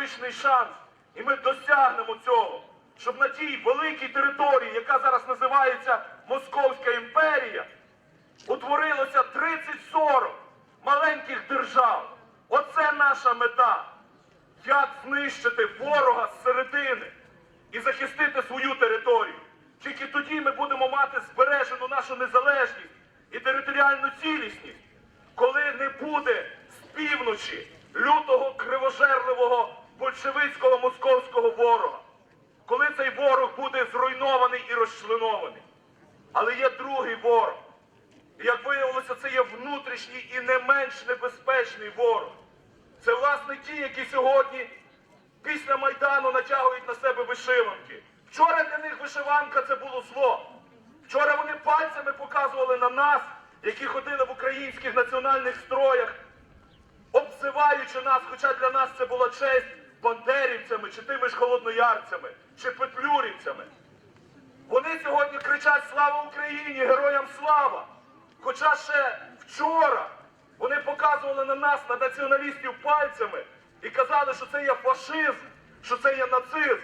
історичний шанс, і ми досягнемо цього, щоб на тій великій території, яка зараз називається Московська імперія, утворилося 30-40 маленьких держав. Оце наша мета. Як знищити ворога з середини і захистити свою територію. Тільки тоді ми будемо мати збережену нашу незалежність і територіальну цілісність, коли не буде з півночі лютого кривожерливого большевицького московського ворога, коли цей ворог буде зруйнований і розчленований. Але є другий ворог. І як виявилося, це є внутрішній і не менш небезпечний ворог. Це власне ті, які сьогодні після Майдану натягують на себе вишиванки. Вчора для них вишиванка це було зло. Вчора вони пальцями показували на нас, які ходили в українських національних строях, обзиваючи нас, хоча для нас це була честь бандерівцями, чи тими ж холодноярцями, чи петлюрівцями. Вони сьогодні кричать Слава Україні! Героям слава! Хоча ще вчора вони показували на нас, на націоналістів пальцями і казали, що це є фашизм, що це є нацизм.